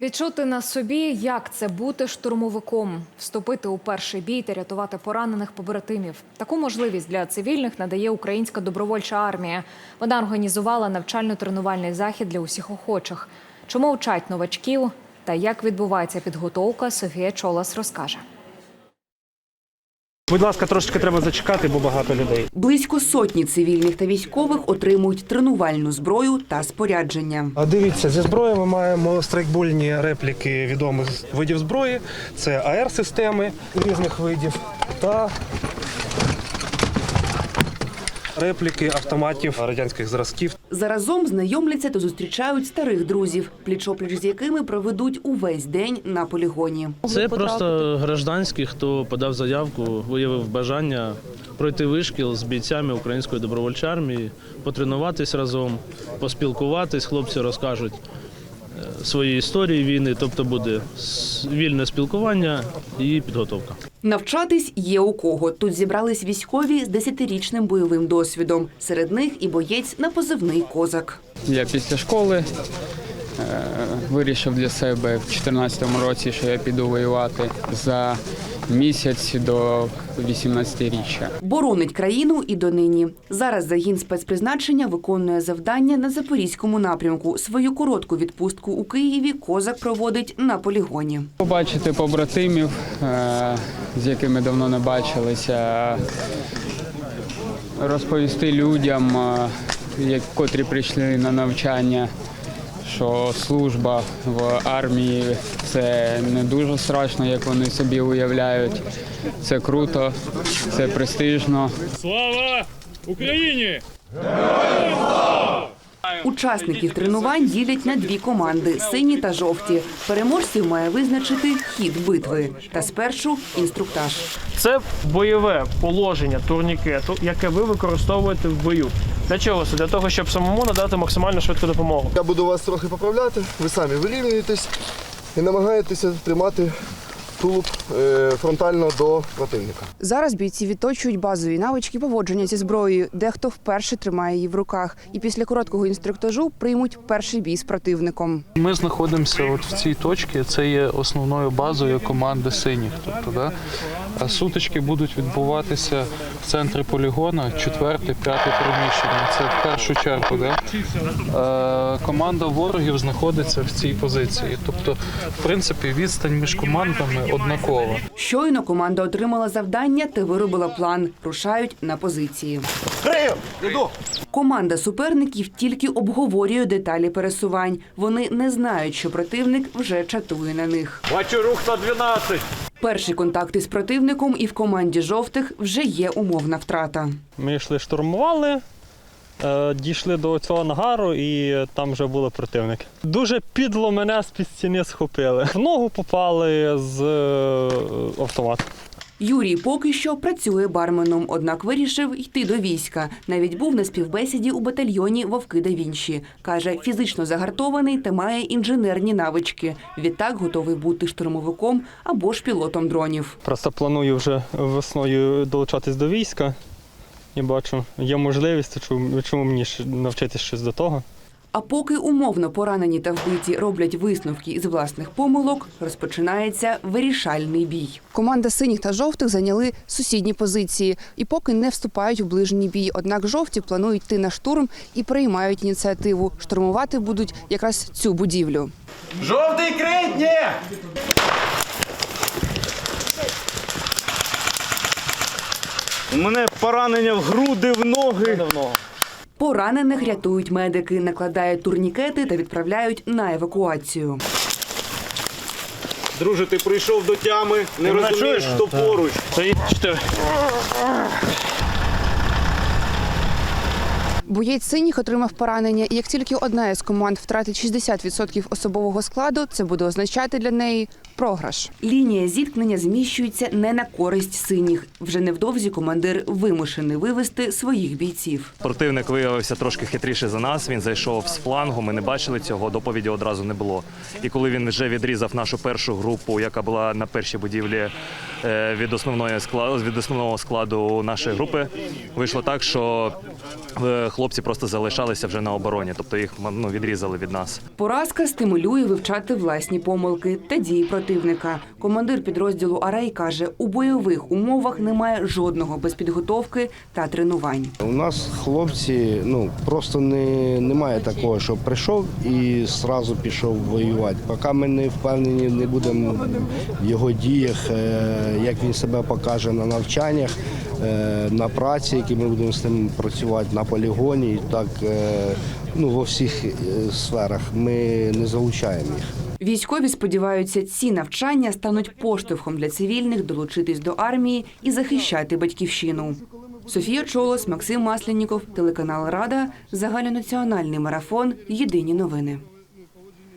Відчути на собі, як це бути штурмовиком, вступити у перший бій та рятувати поранених побратимів. Таку можливість для цивільних надає українська добровольча армія. Вона організувала навчально-тренувальний захід для усіх охочих. Чому вчать новачків та як відбувається підготовка, Софія Чолас розкаже. Будь ласка, трошечки треба зачекати, бо багато людей. Близько сотні цивільних та військових отримують тренувальну зброю та спорядження. А дивіться, зі зброї ми маємо страйкбольні репліки відомих видів зброї. Це АР-системи різних видів та репліки автоматів радянських зразків. Заразом знайомляться та зустрічають старих друзів, пліч-опліч з якими проведуть увесь день на полігоні. Це просто гражданський, хто подав заявку, виявив бажання пройти вишкіл з бійцями української добровольчої армії, потренуватись разом, поспілкуватись. Хлопці розкажуть е, свої історії війни, тобто буде вільне спілкування і підготовка. Навчатись є у кого. Тут зібрались військові з 10-річним бойовим досвідом. Серед них і боєць на позивний козак. Я після школи е, вирішив для себе в 2014 році, що я піду воювати за місяць до 18-річчя. Боронить країну і донині. Зараз загін спецпризначення виконує завдання на запорізькому напрямку. Свою коротку відпустку у Києві козак проводить на полігоні. Побачити побратимів, е, з якими давно не бачилися, розповісти людям, е, котрі прийшли на навчання, що служба в армії це не дуже страшно, як вони собі уявляють. Це круто, це престижно. Слава Україні! Учасників тренувань ділять на дві команди сині та жовті. Переможців має визначити хід битви. Та спершу інструктаж. Це бойове положення турнікету, яке ви використовуєте в бою. Для чого це? Для того, щоб самому надати максимально швидку допомогу. Я буду вас трохи поправляти, ви самі вирівнюєтесь і намагаєтеся тримати тулуб е, фронтально до противника. Зараз бійці відточують базові навички поводження зі зброєю. Дехто вперше тримає її в руках, і після короткого інструктажу приймуть перший бій з противником. Ми знаходимося от в цій точці. Це є основною базою команди синіх. Тобто, да? а сутички будуть відбуватися в центрі полігона, четверте, п'яте приміщення. Це в першу чергу. Да? Е, команда ворогів знаходиться в цій позиції. Тобто, в принципі, відстань між командами однакова. Щойно команда отримала завдання та виробила план. Рушають на позиції. Команда суперників тільки обговорює деталі пересувань. Вони не знають, що противник вже чатує на них. Бачу рух 112! Перші контакти з противником і в команді жовтих вже є умовна втрата. Ми йшли штурмували, дійшли до цього ангару і там вже були противники. Дуже підло мене з під стіни схопили. В ногу попали з е, автомату. Юрій поки що працює барменом, однак вирішив йти до війська. Навіть був на співбесіді у батальйоні Вовки да Вінчі. Каже, фізично загартований та має інженерні навички. Відтак готовий бути штурмовиком або ж пілотом дронів. Просто планую вже весною долучатись до війська і бачу, є можливість, то чому, чому мені ще навчитись щось до того. А поки умовно поранені та вбиті роблять висновки із власних помилок, розпочинається вирішальний бій. Команда синіх та жовтих зайняли сусідні позиції і поки не вступають у ближній бій. Однак жовті планують йти на штурм і приймають ініціативу. Штурмувати будуть якраз цю будівлю. Жовтий крит, У мене поранення в груди, в ноги. Поранених рятують медики, накладають турнікети та відправляють на евакуацію. Друже, ти прийшов до тями, не розумієш, хто поруч. 4. Боєць синіх отримав поранення, і як тільки одна із команд втратить 60% особового складу, це буде означати для неї програш. Лінія зіткнення зміщується не на користь синіх. Вже невдовзі командир вимушений вивести своїх бійців. Противник виявився трошки хитріше за нас. Він зайшов з флангу. Ми не бачили цього. Доповіді одразу не було. І коли він вже відрізав нашу першу групу, яка була на першій будівлі е, від основної складу від основного складу нашої групи, вийшло так, що е, хлопці хлопці просто залишалися вже на обороні, тобто їх ну, відрізали від нас. Поразка стимулює вивчати власні помилки та дії противника. Командир підрозділу Арей каже, у бойових умовах немає жодного без підготовки та тренувань. У нас хлопці ну просто не, немає такого, що прийшов і зразу пішов воювати. Поки ми не впевнені, не будемо в його діях, е, як він себе покаже на навчаннях, на праці, які ми будемо з ним працювати на полігоні, і так е, ну во всіх е, сферах ми не залучаємо їх. Військові сподіваються, ці навчання стануть поштовхом для цивільних долучитись до армії і захищати батьківщину. Софія Чолос, Максим Масляніков, телеканал Рада, загальнонаціональний марафон. Єдині новини.